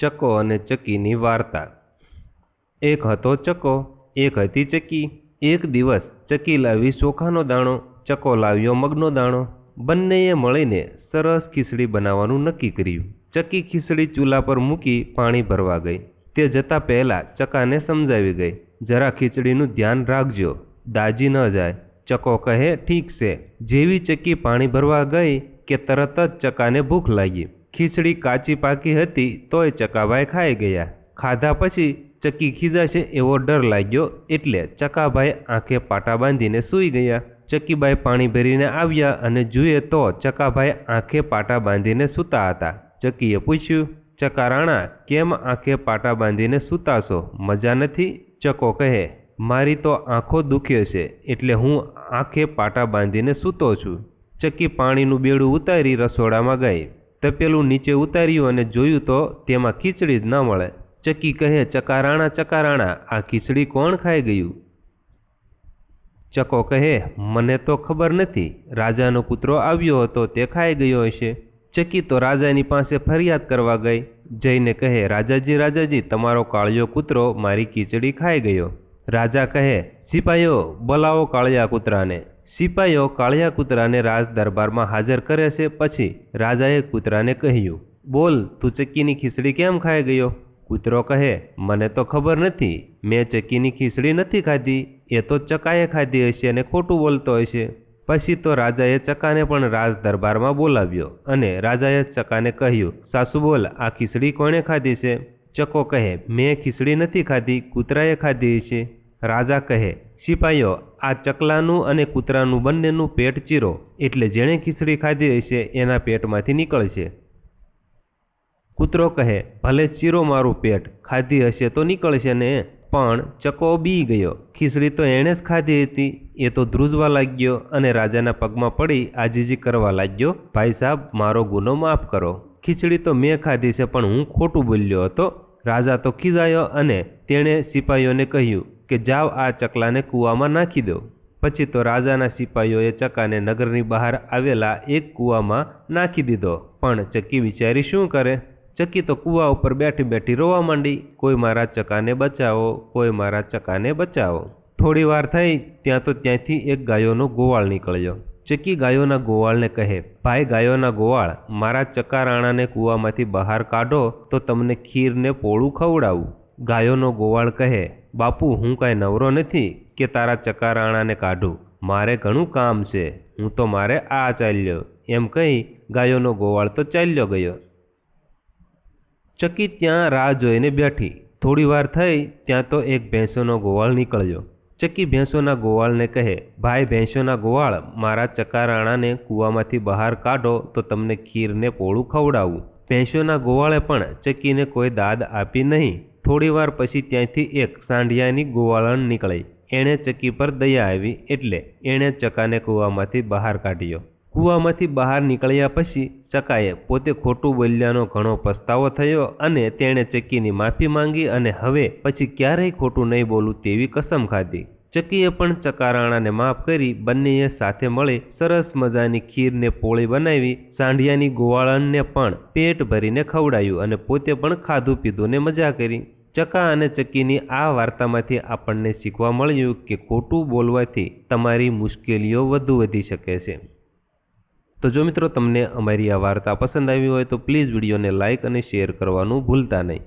ચકો અને ચકીની વાર્તા. એક હતો ચકો, એક હતી ચકી. એક દિવસ ચકી લાવી ચોખાનો દાણો, ચકો લાવ્યો મગનો દાણો. બંનેએ મળીને સરસ ખીચડી બનાવવાનું નક્કી કર્યું. ચકી ખીચડી ચૂલા પર મૂકી પાણી ભરવા ગઈ. તે જતાં પહેલાં ચકાને સમજાવી ગઈ, જરા ખીચડીનું ધ્યાન રાખજો, દાજી ન જાય. ચકો કહે, ઠીક છે. જેવી ચકી પાણી ભરવા ગઈ કે તરત જ ચકાને ભૂખ લાગી. ખીચડી કાચી પાકી હતી તોય ચકાભાઈ ખાઈ ગયા. ખાધા પછી ચકી ખીજાશે એવો ડર લાગ્યો એટલે ચકાભાઈ આંખે પાટા બાંધીને સૂઈ ગયા. ચકીબાઈ પાણી ભરીને આવ્યા અને જુએ તો ચકાભાઈ આંખે પાટા બાંધીને સૂતા હતા. ચકીએ પૂછ્યું ચકારાણા કેમ આંખે પાટા બાંધીને સૂતા છો મજા નથી? ચકો કહે, મારી તો આંખો દુખે છે, એટલે હું આંખે પાટા બાંધીને સૂતો છું. ચકી પાણીનું બેડું ઉતારી રસોડામાં ગઈ. તપેલું નીચે ઉતાર્યું અને જોયું તો તેમાં ખીચડી જ ન મળે. ચકી કહે, ચકારાણા ચકારાણા, આ ખીચડી કોણ ખાઈ ગયું? ચકો કહે, મને તો ખબર નથી. રાજાનો કૂતરો આવ્યો હતો તે ખાઈ ગયો હશે. ચકી તો રાજાની પાસે ફરિયાદ કરવા ગઈ. જઈને કહે, રાજાજી રાજાજી, તમારો કાળિયો કૂતરો મારી ખીચડી ખાઈ ગયો. રાજા કહે, સિપાઈઓ, બોલાવો કાળિયા કૂતરાને. સિપાઈઓ કાળિયા કૂતરાને રાજ દરબારમાં હાજર કરે છે પછી રાજાએ કૂતરાને કહ્યું, બોલ, તું ચક્કીની ખીચડી કેમ ખાઈ ગયો? કૂતરો કહે, મને તો ખબર નથી. મેં ચક્કીની ખીચડી નથી ખાધી. એ તો ચકાએ ખાધી હશે અને ખોટું બોલતો હશે. પછી તો રાજાએ ચકાને પણ રાજ દરબારમાં બોલાવ્યો અને રાજાએ ચકાને કહ્યું, સાસુ બોલ, આ ખીચડી કોણે ખાધી છે? ચકો કહે, મેં ખીચડી નથી ખાધી. કૂતરાએ ખાધી છે રાજા કહે, સિપાઈઓ આ ચકલાનું અને કૂતરાનું બંનેનું પેટ ચીરો, એટલે જેણે ખીચડી ખાધી હશે, એના પેટમાંથી નીકળશે. કૂતરો કહે, ભલે ચીરો મારું પેટ, ખાધી હશે તો નીકળશે ને? પણ ચકો બી ગયો. ખીચડી તો એણે જ ખાધી હતી. એ તો ધ્રુજવા લાગ્યો અને રાજાના પગમાં પડી આજીજી કરવા લાગ્યો, ભાઈ સાહેબ, મારો ગુનો માફ કરો. ખીચડી તો મેં ખાધી છે, પણ હું ખોટું બોલ્યો હતો. રાજા તો ખીજાયો અને તેણે સિપાહીઓને કહ્યું કે જાઓ આ ચકલાને કૂવામાં નાખી દો. પછી તો રાજાના સિપાહીઓએ ચકાને નગરની બહાર આવેલા એક કૂવામાં નાખી દીધો. પણ ચક્કી વિચારી શું કરે? ચક્કી તો કૂવા ઉપર બેઠી બેઠી રોવા માંડી. કોઈ મારા ચકાને બચાવો, કોઈ મારા ચકાને બચાવો. થોડી વાર થઈ, ત્યાં તો ત્યાંથી એક ગાયોનો ગોવાળ નીકળ્યો. ચક્કી ગાયોના ગોવાળને કહે, ભાઈ ગાયોના ગોવાળ, મારા ચકારાણાને કૂવામાંથી બહાર કાઢો, તો તમને ખીરને પોળું ખવડાવું. ગાયોનો ગોવાળ કહે, બાપુ, હું કાંઈ નવરો નથી કે તારા ચકારાણાને કાઢું? મારે ઘણું કામ છે. હું તો મારે આ ચાલ્યો. એમ કહી ગાયોનો ગોવાળ તો ચાલ્યો ગયો. ચકી ત્યાં રાહ જોઈને બેઠી. થોડી વાર થઈ, ત્યાં તો એક ભેંસોનો ગોવાળ નીકળ્યો. ચકી ભેંસોના ગોવાળને કહે, ભાઈ, ભેંસોના ગોવાળ, મારા ચકારાણાને કૂવામાંથી બહાર કાઢો તો તમને ખીરને પોળું ખવડાવું. ભેંસોના ગોવાળે પણ ચકીને કોઈ દાદ આપી નહીં. થોડી વાર પછી ત્યાંથી એક સાંઢિયાની ગોવાળણ નીકળી. એણે ચકી પર દયા આવી એટલે એણે ચકાને કૂવામાંથી બહાર કાઢ્યો. કૂવામાંથી બહાર નીકળ્યા પછી ચકાએ પોતે ખોટું બોલ્યાનો ઘણો પસ્તાવો થયો અને તેણે ચક્કીની માફી માંગી અને હવે પછી ક્યારેય ખોટું નહીં બોલું તેવી કસમ ખાધી. ચક્કીએ પણ ચકારાણાને માફ કરી બંનેએ સાથે મળી સરસ મજાની ખીરને પોળી બનાવી, સાંઢિયાની ગોવાળનને પણ પેટ ભરીને ખવડાયું અને પોતે પણ ખાધું પીધું ને મજા કરી. ચકા અને ચકીની આ વાર્તામાંથી આપણને શીખવા મળ્યું કે ખોટું બોલવાથી તમારી મુશ્કેલીઓ વધુ વધી શકે છે. તો જો મિત્રો તમને અમારી આ વાર્તા પસંદ આવી હોય તો પ્લીઝ વિડીયોને લાઇક અને શેર કરવાનું ભૂલતા નહીં.